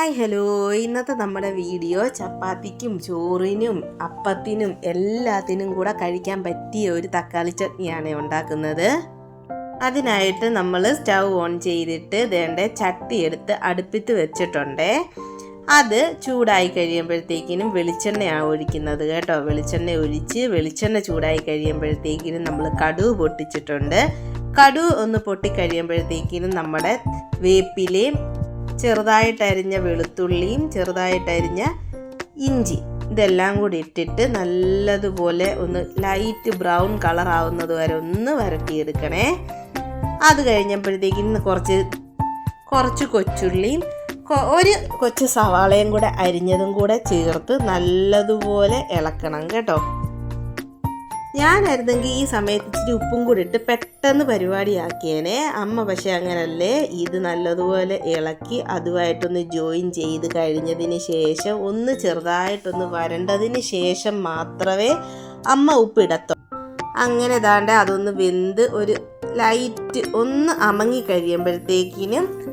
Hi hello. ഇന്നത്തെ നമ്മുടെ video ചപ്പാത്തിക്കും ചോറിനും അപ്പത്തിനും എല്ലാത്തിനും കൂടെ കഴിക്കാൻ പറ്റിയ ഒരു തക്കാളി ചട്നിയാണ് ഉണ്ടാക്കുന്നത്. അതിനായിട്ട് നമ്മൾ സ്റ്റൗ ഓൺ ചെയ്തിട്ട് വേണ്ട ചട്ടി എടുത്ത് അടുപ്പിത്ത് വെച്ചിട്ടുണ്ട്. അത് ചൂടായി കഴിയുമ്പോഴത്തേക്കിനും വെളിച്ചെണ്ണയാണ് ഒഴിക്കുന്നത് കേട്ടോ. വെളിച്ചെണ്ണ ഒഴിച്ച് വെളിച്ചെണ്ണ ചൂടായി കഴിയുമ്പോഴത്തേക്കിനും നമ്മൾ കടുവ് പൊട്ടിച്ചിട്ടുണ്ട്. കടു ഒന്ന് പൊട്ടിക്കഴിയുമ്പോഴത്തേക്കിനും നമ്മുടെ വേപ്പിലയും ചെറുതായിട്ടരിഞ്ഞ വെളുത്തുള്ളിയും ചെറുതായിട്ടരിഞ്ഞ ഇഞ്ചി ഇതെല്ലാം കൂടി ഇട്ടിട്ട് നല്ലതുപോലെ ഒന്ന് ലൈറ്റ് ബ്രൗൺ കളർ ആവുന്നത് വരെ ഒന്ന് വരട്ടിയെടുക്കണേ. അത് കഴിഞ്ഞപ്പോഴത്തേക്കും കുറച്ച് കുറച്ച് കൊച്ചുള്ളിയും ഒരു കൊച്ചു സവാളയും കൂടെ അരിഞ്ഞതും കൂടെ ചേർത്ത് നല്ലതുപോലെ ഇളക്കണം കേട്ടോ. ഞാനായിരുന്നെങ്കിൽ ഈ സമയത്ത് ഇച്ചിരി ഉപ്പും കൂടി ഇട്ട് പെട്ടെന്ന് പരിപാടിയാക്കിയേനെ. അമ്മ പക്ഷെ അങ്ങനല്ലേ? ഇത് നല്ലതുപോലെ ഇളക്കി അതുമായിട്ടൊന്ന് ജോയിൻ ചെയ്ത് കഴിഞ്ഞതിന് ശേഷം ഒന്ന് ചെറുതായിട്ടൊന്ന് വരണ്ടതിന് ശേഷം മാത്രമേ അമ്മ ഉപ്പിടത്തു അങ്ങനെ ദാണ്ട് അതൊന്ന് വെന്ത് ഒരു ലൈറ്റ് ഒന്ന് അമങ്ങി കഴിയുമ്പോഴത്തേക്കിനും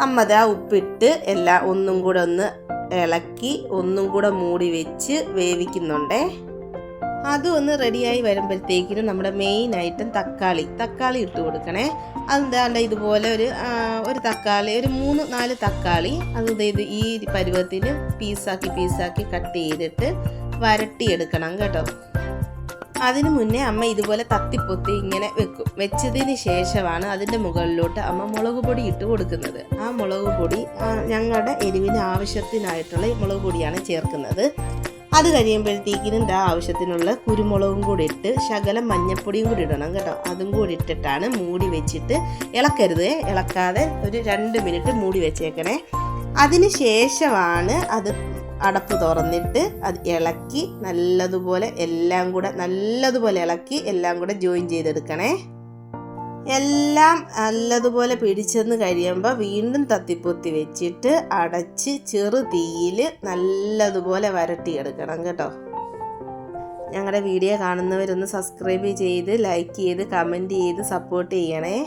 അമ്മ ഉപ്പിട്ട് എല്ലാം ഒന്നും കൂടെ ഒന്ന് ഇളക്കി ഒന്നും കൂടെ മൂടി വെച്ച് വേവിക്കുന്നുണ്ടേ. അതും ഒന്ന് റെഡിയായി വരുമ്പോഴത്തേക്കിനും നമ്മുടെ മെയിൻ ഐറ്റം തക്കാളി. തക്കാളി ഇട്ട് കൊടുക്കണേ. അതെന്താണ്ട് ഇതുപോലെ ഒരു ഒരു തക്കാളി ഒരു മൂന്ന് നാല് തക്കാളി അത് ഇത് ഈ പരുവത്തിന് പീസാക്കി പീസാക്കി കട്ട് ചെയ്തിട്ട് വരട്ടിയെടുക്കണം കേട്ടോ. അതിനു മുന്നേ അമ്മ ഇതുപോലെ തത്തിപ്പൊത്തി ഇങ്ങനെ വെക്കും. വെച്ചതിന് ശേഷമാണ് അതിന്റെ മുകളിലോട്ട് അമ്മ മുളക് പൊടി ഇട്ട് കൊടുക്കുന്നത്. ആ മുളക് പൊടി ഞങ്ങളുടെ എരിവിന് ആവശ്യത്തിനായിട്ടുള്ള മുളക് പൊടിയാണ് ചേർക്കുന്നത്. അത് കഴിയുമ്പോഴത്തേക്കിനും ഇതാ ആവശ്യത്തിനുള്ള കുരുമുളകും കൂടി ഇട്ട് ശകലം മഞ്ഞപ്പൊടിയും കൂടി ഇടണം കേട്ടോ. അതും കൂടി ഇട്ടിട്ടാണ് മൂടി വെച്ചിട്ട് ഇളക്കരുത്. ഇളക്കാതെ ഒരു രണ്ട് മിനിറ്റ് മൂടി വെച്ചേക്കണേ. അതിന് ശേഷമാണ് അത് അടപ്പ് തുറന്നിട്ട് അത് ഇളക്കി നല്ലതുപോലെ എല്ലാം കൂടെ നല്ലതുപോലെ ഇളക്കി എല്ലാം കൂടെ ജോയിൻ ചെയ്തെടുക്കണേ. എല്ലാം നല്ലതുപോലെ പിടിച്ചെന്ന് കഴിയുമ്പോൾ വീണ്ടും തത്തിപ്പൊത്തി വെച്ചിട്ട് അടച്ച് ചെറു തീയിൽ നല്ലതുപോലെ വരട്ടിയെടുക്കണം കേട്ടോ. ഞങ്ങളുടെ വീഡിയോ കാണുന്നവരൊന്ന് സബ്സ്ക്രൈബ് ചെയ്ത് ലൈക്ക് ചെയ്ത് കമന്റ് ചെയ്ത് സപ്പോർട്ട് ചെയ്യണേ.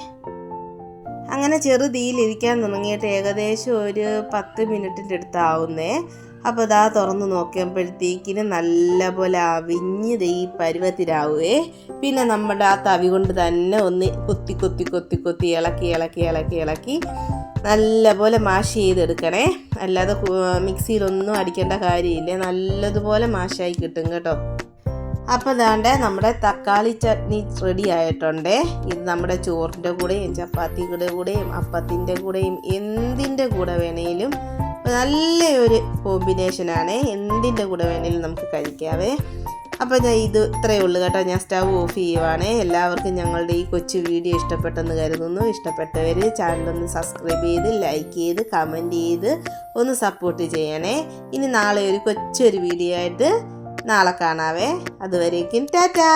അങ്ങനെ ചെറു തീയിലിരിക്കാൻ തുടങ്ങിയിട്ട് ഏകദേശം ഒരു പത്ത് മിനിറ്റിന്റെ അടുത്താവുന്നേ. അപ്പോൾ ഇതാ തുറന്ന് നോക്കിയപ്പോഴത്തേക്കിന് നല്ലപോലെ അവിഞ്ഞ് ഈ പരുവത്തിലാവുകയെ പിന്നെ നമ്മുടെ ആ തവി കൊണ്ട് തന്നെ ഒന്ന് കുത്തി കുത്തി കുത്തി കുത്തി ഇളക്കി ഇളക്കി ഇളക്കി ഇളക്കി നല്ലപോലെ മാഷ് ചെയ്തെടുക്കണേ. അല്ലാതെ മിക്സിയിലൊന്നും അടിക്കേണ്ട കാര്യമില്ല. നല്ലതുപോലെ മാഷായി കിട്ടും കേട്ടോ. അപ്പോൾ ഇതാണ്ട് നമ്മുടെ തക്കാളി ചട്നി റെഡി ആയിട്ടുണ്ട്. ഇത് നമ്മുടെ ചോറിന്റെ കൂടെയും ചപ്പാത്തിയുടെ കൂടെയും അപ്പത്തിന്റെ കൂടെയും എന്തിന്റെ കൂടെ വേണേലും നല്ലൊരു കോമ്പിനേഷനാണ്. എന്തിന്റെ കൂടെ വേണമെങ്കിലും നമുക്ക് കഴിക്കാവേ. അപ്പോൾ ഞാൻ ഇത് ഇത്രയേ ഉള്ളൂ കേട്ടോ. ഞാൻ സ്റ്റവ് ഓഫ് ചെയ്യുവാണ്. എല്ലാവർക്കും ഞങ്ങളുടെ ഈ കൊച്ചു വീഡിയോ ഇഷ്ടപ്പെട്ടെന്ന് കരുതുന്നു. ഇഷ്ടപ്പെട്ടവർ ചാനലൊന്ന് സബ്സ്ക്രൈബ് ചെയ്ത് ലൈക്ക് ചെയ്ത് കമന്റ് ചെയ്ത് ഒന്ന് സപ്പോർട്ട് ചെയ്യണേ. ഇനി നാളെ ഒരു കൊച്ചൊരു വീഡിയോ ആയിട്ട് നാളെ കാണാവേ. അതുവരേക്കും ടാറ്റാ!